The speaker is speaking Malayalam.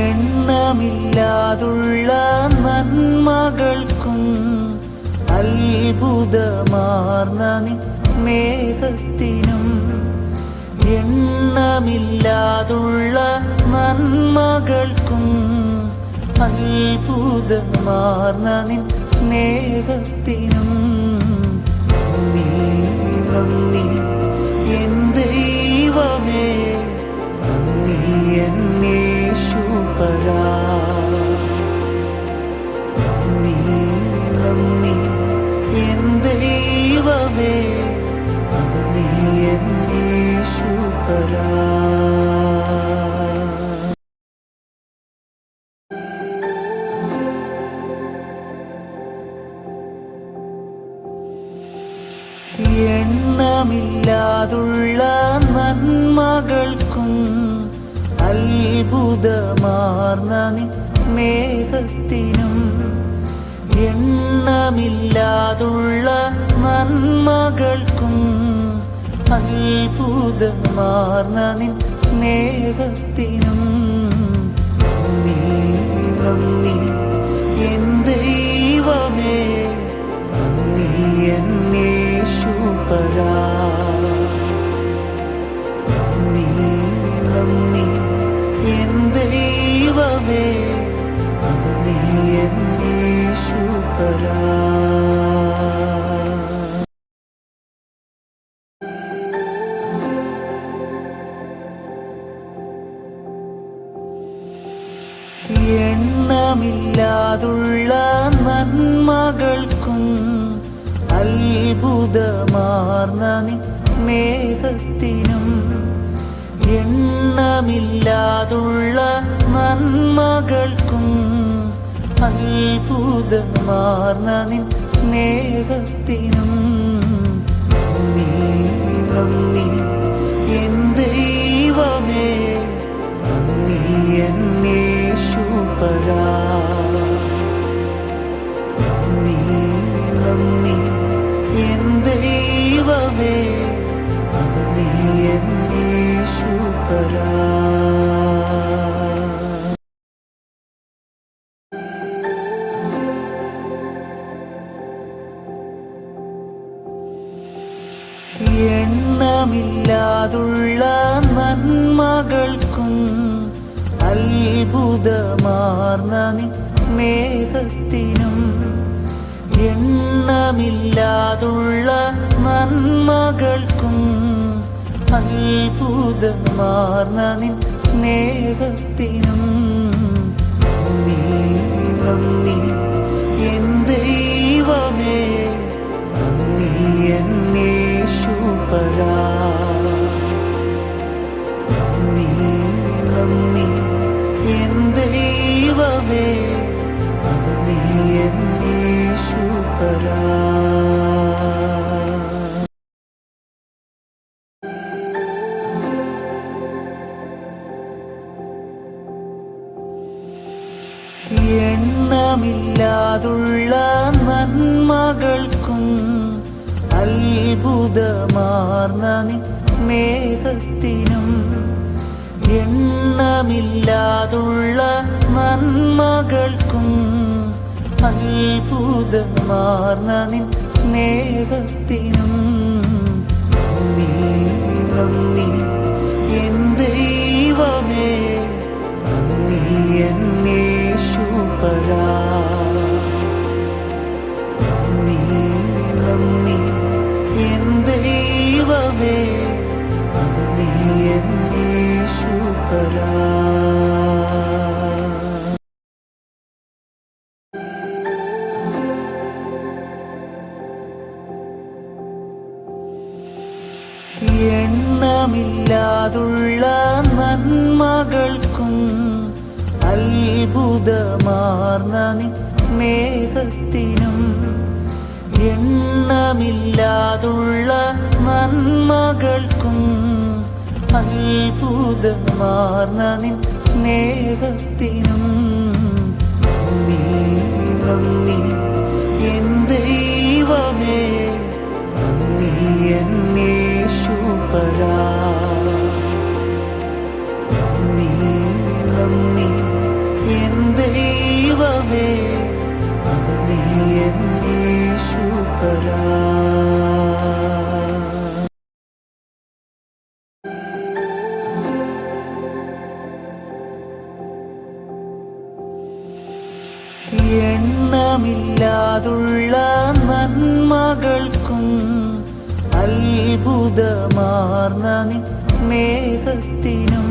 എണ്ണമില്ലാതുള്ള നന്മകൾക്കും അത്ഭുതമാർന്ന സ്നേഹത്തിനും എണ്ണമില്ലാതുള്ള നന്മകൾക്കും അത്ഭുതമാർന്ന സ്നേഹത്തിനും എൻ ദൈവമേ നന്ദി എന്നേശുപരാ എണ്ണമില്ലാതുള്ള നന്മകൾക്കും അത്ഭുതമാർന്ന സ്നേഹത്തിനും എണ്ണമില്ലാതുള്ള നന്മകൾക്കും അത്ഭുതമാർന്ന നിൻ സ്നേഹത്തിനും നന്ദി ദൈവമേ നന്ദി എന്നേശുപരാ നന്ദി എണ്ണമില്ലാതുള്ള നന്മകൾക്കും അത്ഭുതമാർന്ന സ്നേഹത്തിനും എണ്ണമില്ലാതുള്ള നന്മകൾക്കും അത്ഭുതമാർന്ന സ്നേഹത്തിനും ദൈവമേ നന്ദി എന്നേശുപരാ എണ്ണമില്ലാതുള്ള നന്മകൾക്കും അത്ഭുതമാർന്ന സ്നേഹത്തിനും എണ്ണമില്ലാതുള്ള നന്മകൾക്കും അത്ഭുതമാർന്ന നിൻ സ്നേഹത്തിനും എണ്ണമില്ലാതുള്ള നന്മകൾക്കും അത്ഭുതമാർന്ന സ്നേഹത്തിനും എണ്ണമില്ലാതുള്ള നന്മകൾക്കും അത്ഭുതമാർന്ന സ്നേഹത്തിനും എണ്ണമില്ലാതുള്ള നന്മകൾക്കും അത്ഭുതമാർന്ന സ്നേഹത്തിനും എണ്ണമില്ലാതുള്ള നന്മകൾക്കും അത്ഭുതമാർന്ന നിൻ സ്നേഹത്തിനും എണ്ണമില്ലാതുള്ള നന്മകൾക്കും അത്ഭുതമാർന്ന നിൻ സ്നേഹത്തിനും